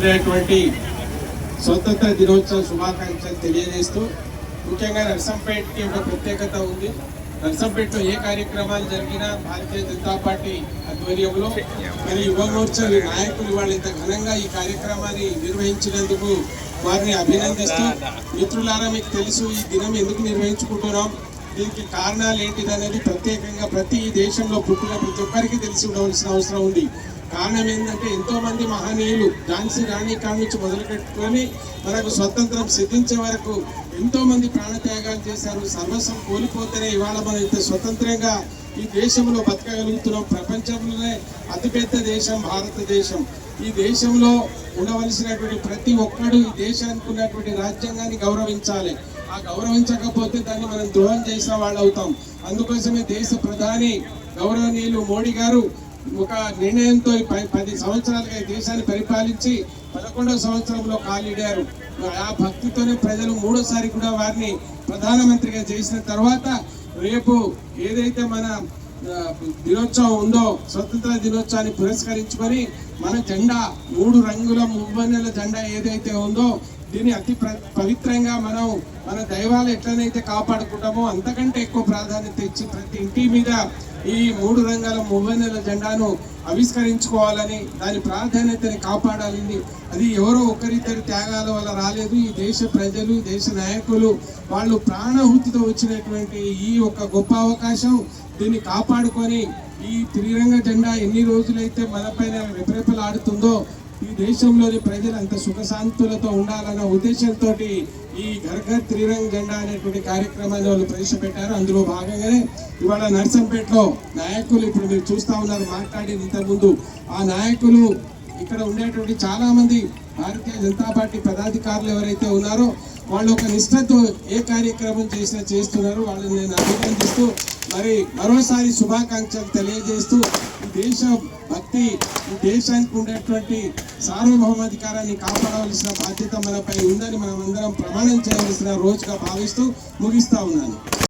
అనేటువంటి స్వతంత్ర దినోత్సవ శుభాకాంక్షలు తెలియజేస్తూ ముఖ్యంగా నర్సంపేటకి ఒక ప్రత్యేకత ఉంది. నర్సంపేటలో ఏ కార్యక్రమాలు జరిగినా భారతీయ జనతా పార్టీ ఆధ్వర్యంలో మరి యువ మోర్చా నాయకులు వాళ్ళు ఇంత ఘనంగా ఈ కార్యక్రమాన్ని నిర్వహించినందుకు వారిని అభినందిస్తూ మిత్రులారా మీకు తెలుసు ఈ దినం ఎందుకు నిర్వహించుకుంటున్నాం? దీనికి కారణాలు ఏంటిది అనేది ప్రత్యేకంగా ప్రతి దేశంలో పుట్టిన ప్రతి ఒక్కరికి తెలిసి ఉండవలసిన అవసరం ఉంది. కారణం ఏంటంటే ఎంతో మంది మహనీయులు ఝాన్సీ రాణి కాడ నుంచి మొదలు పెట్టుకొని మనకు స్వతంత్రం సిద్ధించే వరకు ఎంతో మంది ప్రాణత్యాగాలు చేశారు. సర్వస్వం కోల్పోతేనే ఇవాళ మనం ఇంత స్వతంత్రంగా ఈ దేశంలో బతకగలుగుతున్నాం. ప్రపంచంలోనే అతిపెద్ద దేశం భారతదేశం. ఈ దేశంలో ఉండవలసినటువంటి ప్రతి ఒక్కడు ఈ దేశానికి ఉన్నటువంటి రాజ్యాంగాన్ని గౌరవించాలి. ఆ గౌరవించకపోతే దాన్ని మనం ద్రోహం చేసిన వాళ్ళు అవుతాం అందుకోసమే దేశ ప్రధాని గౌరవనీయులు మోడీ గారు ఒక నిర్ణయంతో పది సంవత్సరాలుగా ఈ దేశాన్ని పరిపాలించి పదకొండవ సంవత్సరంలో కాలిడారు. ఆ భక్తితోనే ప్రజలు మూడోసారి కూడా వారిని ప్రధానమంత్రిగా చేసిన తర్వాత రేపు ఏదైతే మన దినోత్సవం ఉందో స్వతంత్ర దినోత్సవాన్ని పురస్కరించుకొని మన జెండా మూడు రంగుల మువ్వన్నెల జెండా ఏదైతే ఉందో దీన్ని అతి పవిత్రంగా మనం మన దైవాలు ఎట్లనైతే కాపాడుకుంటామో అంతకంటే ఎక్కువ ప్రాధాన్యత ఇచ్చి ప్రతి ఇంటి మీద ఈ మూడు రంగాల మువ్వన్నెల జెండాను ఆవిష్కరించుకోవాలని దాని ప్రాధాన్యతని కాపాడాలని. అది ఎవరో ఒకరిద్దరి త్యాగాల వల్ల రాలేదు. ఈ దేశ ప్రజలు దేశ నాయకులు వాళ్ళు ప్రాణహుతితో వచ్చినటువంటి ఈ ఒక గొప్ప అవకాశం దీన్ని కాపాడుకొని ఈ త్రిరంగ జెండా ఎన్ని రోజులైతే మన పైన రెపరెపలాడుతుందో ఈ దేశంలోని ప్రజలు అంత సుఖశాంతులతో ఉండాలన్న ఉద్దేశంతో ఈ ఘర్ఘర్ త్రిరంగ్ జెండా అనేటువంటి కార్యక్రమాన్ని వాళ్ళు ప్రవేశపెట్టారు. అందులో భాగంగానే ఇవాళ నర్సంపేటలో నాయకులు ఇప్పుడు మీరు చూస్తా ఉన్నారు మాట్లాడేది ఇంతకుముందు. ఆ నాయకులు ఇక్కడ ఉండేటువంటి చాలామంది భారతీయ జనతా పార్టీ పదాధికారులు ఎవరైతే ఉన్నారో వాళ్ళు ఒక నిష్ఠతో ఏ కార్యక్రమం చేసినా చేస్తున్నారు. వాళ్ళని నేను అభినందిస్తూ మరి మరోసారి శుభాకాంక్షలు తెలియజేస్తూ దేశ భక్తి ఈ దేశానికి ఉండేటువంటి సార్వభౌమాధికారాన్ని కాపాడవలసిన బాధ్యత మనపై ఉందని మనం అందరం ప్రమాణం చేయవలసిన రోజుగా భావిస్తూ ముగిస్తా ఉన్నాను.